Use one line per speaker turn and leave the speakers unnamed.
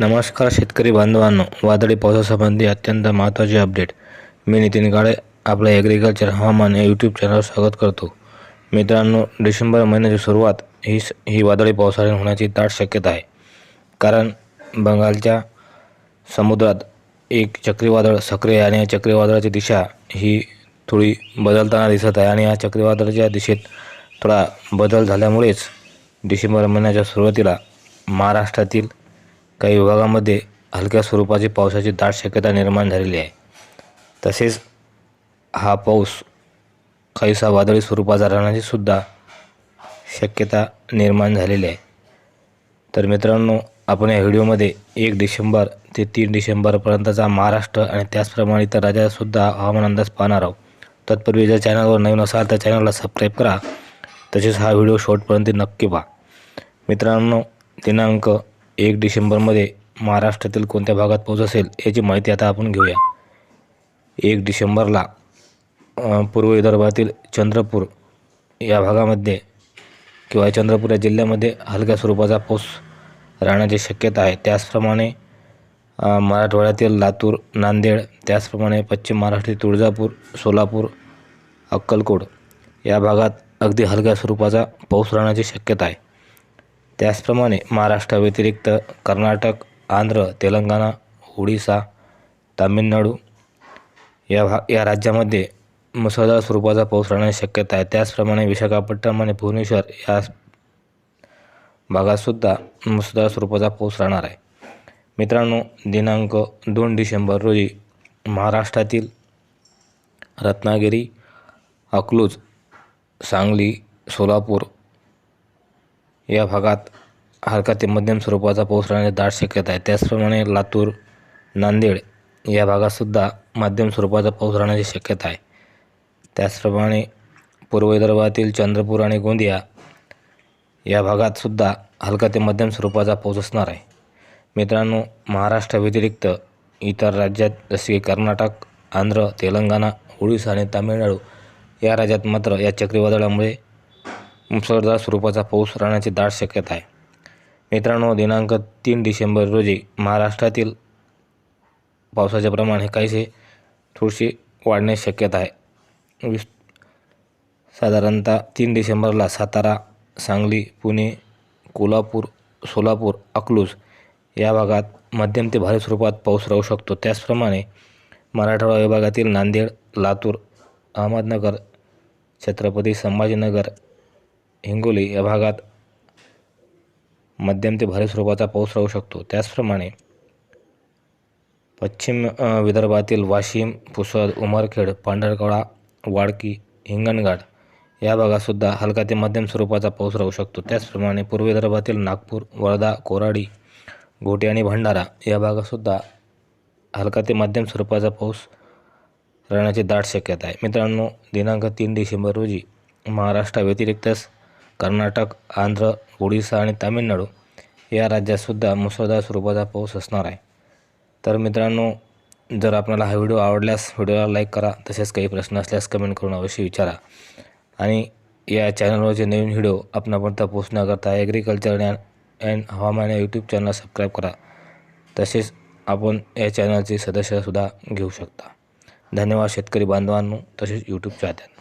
नमस्कार शेतकरी बांधवांनो वादळी पावसासंबंधी अत्यंत महत्त्वाचे अपडेट. मी नितीन काळे आपलं ॲग्रिकल्चर हवामान या यूट्यूब चॅनलवर स्वागत करतो. मित्रांनो डिसेंबर महिन्याची सुरुवात ही स- ही वादळी पावसाने होण्याची दाट शक्यता आहे. कारण बंगालच्या समुद्रात एक चक्रीवादळ सक्रिय आहे आणि या चक्रीवादळाची दिशा ही थोडी बदलताना दिसत आहे आणि या चक्रीवादळाच्या दिशेत थोडा बदल झाल्यामुळेच डिसेंबर महिन्याच्या सुरुवातीला महाराष्ट्रातील काही विभागामध्ये हलक्या स्वरूपाची पावसाची दाट शक्यता निर्माण झालेली आहे. तसेच हा पाऊस काहीसा वादळी स्वरूपाचा राहण्याची सुद्धा शक्यता निर्माण झालेली आहे. तर मित्रांनो आपण या व्हिडिओमध्ये एक डिसेंबर ते तीन डिसेंबरपर्यंतचा महाराष्ट्र आणि त्याचप्रमाणे इतर राज्यातसुद्धा हवामान अंदाज पाहणार आहोत. तत्पूर्वी जर चॅनलवर नवीन असाल तर चॅनलला सबस्क्राईब करा. तसेच हा व्हिडिओ शॉर्टपर्यंत नक्की पहा. मित्रांनो दिनांक एक डिसेंबरमध्ये महाराष्ट्रातील कोणत्या भागात पाऊस असेल याची माहिती आता आपण घेऊया. एक डिसेंबरला पूर्व विदर्भातील चंद्रपूर या भागामध्ये किंवा चंद्रपूर या जिल्ह्यामध्ये हलक्या स्वरूपाचा पाऊस राहण्याची शक्यता आहे. त्याचप्रमाणे मराठवाड्यातील लातूर नांदेड त्याचप्रमाणे पश्चिम महाराष्ट्रातील तुळजापूर सोलापूर अक्कलकोट या भागात अगदी हलक्या स्वरूपाचा पाऊस राहण्याची शक्यता आहे. त्याचप्रमाणे महाराष्ट्राव्यतिरिक्त कर्नाटक आंध्र तेलंगणा ओडिसा तामिळनाडू या भा या राज्यामध्ये मुसळधार स्वरूपाचा पाऊस राहण्याची शक्यता आहे. त्याचप्रमाणे विशाखापट्टणम आणि भुवनेश्वर या भागातसुद्धा मुसळधार स्वरूपाचा पाऊस राहणार आहे. मित्रांनो दिनांक दोन डिसेंबर रोजी महाराष्ट्रातील रत्नागिरी अकलूज सांगली सोलापूर या भागात हलका ते मध्यम स्वरूपाचा पाऊस राहण्याची दाट शक्यता आहे. त्याचप्रमाणे लातूर नांदेड या भागातसुद्धा मध्यम स्वरूपाचा पाऊस राहण्याची शक्यता आहे. त्याचप्रमाणे पूर्व विदर्भातील चंद्रपूर आणि गोंदिया या भागातसुद्धा हलका ते मध्यम स्वरूपाचा पाऊस असणार आहे. मित्रांनो महाराष्ट्राव्यतिरिक्त इतर राज्यात जसे की कर्नाटक आंध्र तेलंगणा ओडिसा आणि तामिळनाडू या राज्यात मात्र या चक्रीवादळामुळे मुसळधार स्वरूपाचा पाऊस राहण्याची दाट शक्यता आहे. मित्रांनो दिनांक तीन डिसेंबर रोजी महाराष्ट्रातील पावसाचे प्रमाण हे काहीसे थोडीशी वाढण्याची शक्यता आहे. वीस साधारणतः तीन डिसेंबरला सातारा सांगली पुणे कोल्हापूर सोलापूर अकलूज या भागात मध्यम ते भारी स्वरूपात पाऊस राहू शकतो. त्याचप्रमाणे मराठवाडा विभागातील नांदेड लातूर अहमदनगर छत्रपती संभाजीनगर हिंगोली या भागात मध्यम ते भारी स्वरूपाचा पाऊस राहू शकतो. त्याचप्रमाणे पश्चिम विदर्भातील वाशिम पुसद उमरखेड पांढरकवडा वाडकी हिंगणघाट या भागातसुद्धा हलका ते मध्यम स्वरूपाचा पाऊस राहू शकतो. त्याचप्रमाणे पूर्व विदर्भातील नागपूर वर्धा कोराडी घोटे आणि भंडारा या भागातसुद्धा हलका ते मध्यम स्वरूपाचा पाऊस राहण्याची दाट शक्यता आहे. मित्रांनो दिनांक तीन डिसेंबर रोजी महाराष्ट्राव्यतिरिक्तच कर्नाटक आंध्र ओडिसा आणि तामिळनाडू या राज्यातसुद्धा मुसळधार स्वरूपाचा पाऊस असणार आहे. तर मित्रांनो जर आपल्याला हा व्हिडिओ आवडल्यास व्हिडिओला लाईक करा तसेच काही प्रश्न असल्यास कमेंट करून अवश्य विचारा. आणि या चॅनलवरचे नवीन व्हिडिओ आपणापर्यंत पोहोचण्याकरता ॲग्रिकल्चर ज्ञान अँड हवामान या यूट्यूब चॅनल सबस्क्राईब करा. तसेच आपण या चॅनलचे सदस्यसुद्धा घेऊ शकता. धन्यवाद शेतकरी बांधवांनो तसेच यूट्यूब चाहत्यांना